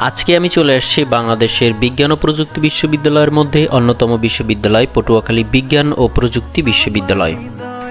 আজকে আমি চলে আসছি বাংলাদেশের বিজ্ঞান ও প্রযুক্তি বিশ্ববিদ্যালয়ের মধ্যে অন্যতম বিশ্ববিদ্যালয় পটুয়াখালী বিজ্ঞান ও প্রযুক্তি বিশ্ববিদ্যালয়।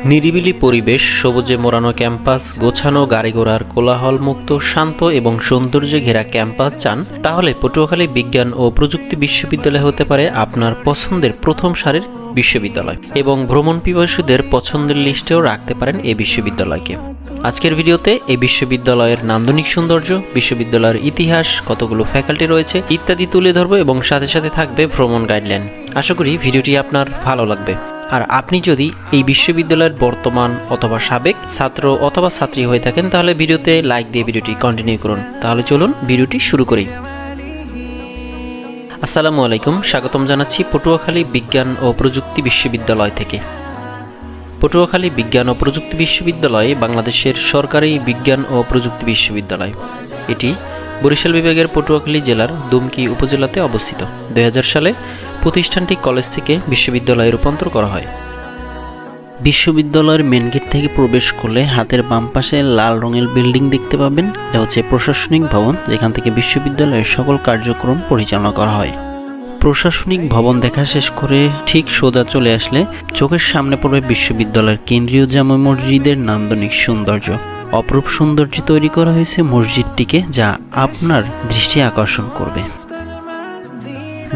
নিরিবিলি পরিবেশ, সবুজে মোড়ানো ক্যাম্পাস, গোছানো গাড়ি ঘোড়ার কোলাহল মুক্ত শান্ত এবং সৌন্দর্যে ঘেরা ক্যাম্পাস চান, তাহলে পটুয়াখালী বিজ্ঞান ও প্রযুক্তি বিশ্ববিদ্যালয় হতে পারে আপনার পছন্দের প্রথম সারির বিশ্ববিদ্যালয় এবং ভ্রমণ পিপাসুদের পছন্দের লিস্টেও রাখতে পারেন এই বিশ্ববিদ্যালয়কে। আজকের ভিডিওতে এই বিশ্ববিদ্যালয়ের নান্দনিক সৌন্দর্য, বিশ্ববিদ্যালয়ের ইতিহাস, কতগুলো ফ্যাকাল্টি রয়েছে ইত্যাদি তুলে ধরবো এবং সাথে সাথে থাকবে ভ্রমণ গাইডলাইন। আশা করি ভিডিওটি আপনার ভালো লাগবে। আর আপনি যদি এই বিশ্ববিদ্যালয়ের বর্তমান অথবা সাবেক ছাত্র অথবা ছাত্রী হয়ে থাকেন, তাহলে ভিডিওতে লাইক দিয়ে ভিডিওটি কন্টিনিউ করুন। তাহলে চলুন ভিডিওটি শুরু করি। আসসালামু আলাইকুম, স্বাগতম জানাচ্ছি পটুয়াখালী বিজ্ঞান ও প্রযুক্তি বিশ্ববিদ্যালয় থেকে। পটুয়াখালী বিজ্ঞান ও প্রযুক্তি বিশ্ববিদ্যালয় বাংলাদেশের সরকারি বিজ্ঞান ও প্রযুক্তি বিশ্ববিদ্যালয়। এটি বরিশাল বিভাগের পটুয়াখালী জেলার দুমকি উপজেলাতে অবস্থিত। দুই হাজার সালে প্রতিষ্ঠানটি কলেজ থেকে বিশ্ববিদ্যালয়ে রূপান্তর করা হয়। বিশ্ববিদ্যালয়ের মেন গেট থেকে প্রবেশ করলে হাতের বাম পাশে লাল রঙের বিল্ডিং দেখতে পাবেন। এটা হচ্ছে প্রশাসনিক ভবন, যেখান থেকে বিশ্ববিদ্যালয়ের সকল কার্যক্রম পরিচালনা করা হয়। প্রশাসনিক ভবন দেখা শেষ করে ঠিক সোজা চলে আসলে চোখের সামনে পড়বে বিশ্ববিদ্যালয়ের কেন্দ্রীয় জামা মসজিদের নান্দনিক সৌন্দর্য। অপরূপ সৌন্দর্য তৈরি করা হয়েছে মসজিদটিকে যা আপনার দৃষ্টি আকর্ষণ করবে।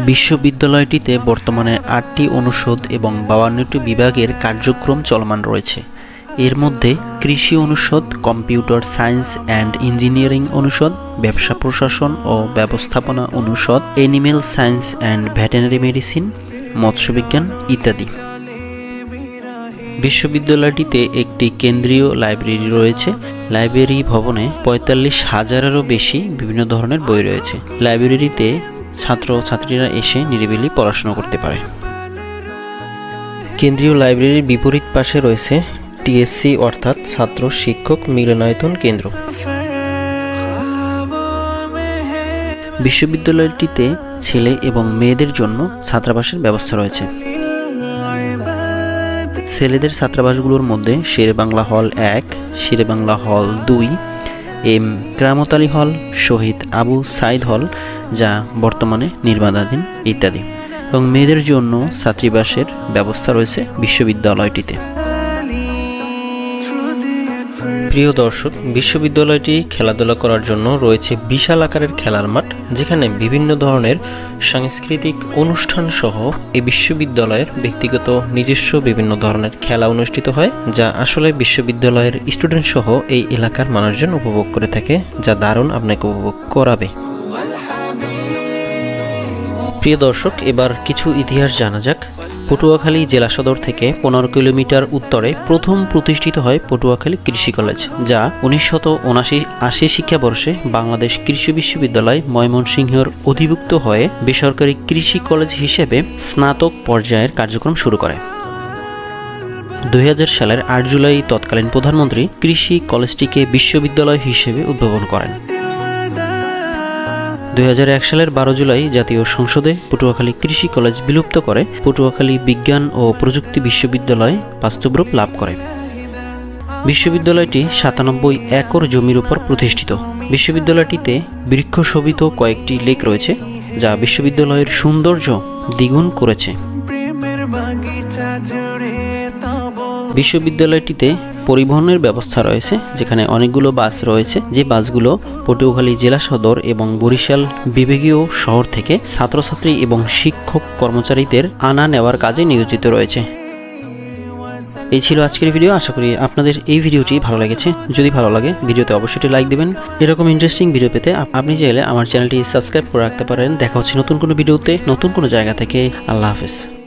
বিশ্ববিদ্যালয়টিতে বর্তমানে আটটি অনুষদ এবং বাউান্নটি বিভাগের কার্যক্রম চলমান রয়েছে। এর মধ্যে কৃষি অনুষদ, কম্পিউটার সায়েন্স অ্যান্ড ইঞ্জিনিয়ারিং অনুষদ, ব্যবসা প্রশাসন ও ব্যবস্থাপনা অনুষদ animal science and veterinary medicine, মৎস্যবিজ্ঞান ইত্যাদি। বিশ্ববিদ্যালয়টিতে একটি কেন্দ্রীয় লাইব্রেরি রয়েছে। লাইব্রেরি ভবনে পঁয়তাল্লিশ হাজারেরও বেশি বিভিন্ন ধরনের বই রয়েছে। লাইব্রেরিতে ছাত্র ছাত্রীরা এসে নিরিবিলি পড়াশোনা করতে পারে। কেন্দ্রীয় লাইব্রেরির বিপরীত পাশে রয়েছে টিএসসি অর্থাৎ ছাত্র শিক্ষক মিলনায়তন কেন্দ্র। বিশ্ববিদ্যালয়টিতে ছেলে এবং মেয়েদের জন্য ছাত্রাবাসের ব্যবস্থা রয়েছে। ছেলেদের ছাত্রাবাসগুলোর মধ্যে শেরে বাংলা হল এক শেরে বাংলা হল দুই, এম ক্রামত আলী হল, শহীদ আবু সাইদ হল, যা বর্তমানে নির্মাণাধীন ইত্যাদি। এবং মেয়েদের জন্য ছাত্রীবাসের ব্যবস্থা রয়েছে বিশ্ববিদ্যালয়টিতে। প্রিয় দর্শক, বিশ্ববিদ্যালয়টি খেলাধুলা করার জন্য রয়েছে বিশাল আকারের খেলার মাঠ, যেখানে বিভিন্ন ধরনের সাংস্কৃতিক অনুষ্ঠান সহ এই বিশ্ববিদ্যালয়ের ব্যক্তিগত নিজস্ব বিভিন্ন ধরনের খেলা অনুষ্ঠিত হয়, যা আসলে বিশ্ববিদ্যালয়ের স্টুডেন্ট সহ এই এলাকার মানুষজন উপভোগ করে থাকে, যা দারুণ আপনাকে উপভোগ করাবে। প্রিয় দর্শক, এবার কিছু ইতিহাস জানা যাক। পটুয়াখালী জেলা সদর থেকে পনেরো কিলোমিটার উত্তরে প্রথম প্রতিষ্ঠিত হয় পটুয়াখালী কৃষি কলেজ, যা উনিশশত উনাশি আশি শিক্ষাবর্ষে বাংলাদেশ কৃষি বিশ্ববিদ্যালয় ময়মনসিংহের অধিভুক্ত হয়ে বেসরকারি কৃষি কলেজ হিসেবে স্নাতক পর্যায়ের কার্যক্রম শুরু করে। দুই হাজার সালের আট জুলাই তৎকালীন প্রধানমন্ত্রী কৃষি কলেজটিকে বিশ্ববিদ্যালয় হিসেবে উদ্ভাবন করেন। দুই হাজার এক সালের বারো জুলাই জাতীয় সংসদে পটুয়াখালী কৃষি কলেজ বিলুপ্ত করে পটুয়াখালী বিজ্ঞান ও প্রযুক্তি বিশ্ববিদ্যালয় বাস্তবরূপ লাভ করে। বিশ্ববিদ্যালয়টি সাতানব্বই একর জমির উপর প্রতিষ্ঠিত। বিশ্ববিদ্যালয়টিতে বৃক্ষশোভিত কয়েকটি লেক রয়েছে, যা বিশ্ববিদ্যালয়ের সৌন্দর্য দ্বিগুণ করেছে। বিশ্ববিদ্যালয়টিতে পরিবহনের ব্যবস্থা রয়েছে, যেখানে অনেকগুলো বাস রয়েছে। যে বাসগুলো পটুয়াখালী জেলা সদর এবং বরিশাল বিভাগীয় শহর থেকে ছাত্রছাত্রী এবং শিক্ষক কর্মচারীদের আনা নেওয়ার কাজে নিয়োজিত রয়েছে। এই ছিল আজকের ভিডিও। আশা করি আপনাদের এই ভিডিওটি ভালো লেগেছে। যদি ভালো লাগে, ভিডিওতে অবশ্যই লাইক দেবেন। এরকম ইন্টারেস্টিং ভিডিও পেতে আপনি চাইলে আমার চ্যানেলটি সাবস্ক্রাইব করে রাখতে পারেন। দেখা হচ্ছে নতুন কোনো ভিডিওতে, নতুন কোনো জায়গা থেকে। আল্লাহ হাফেজ।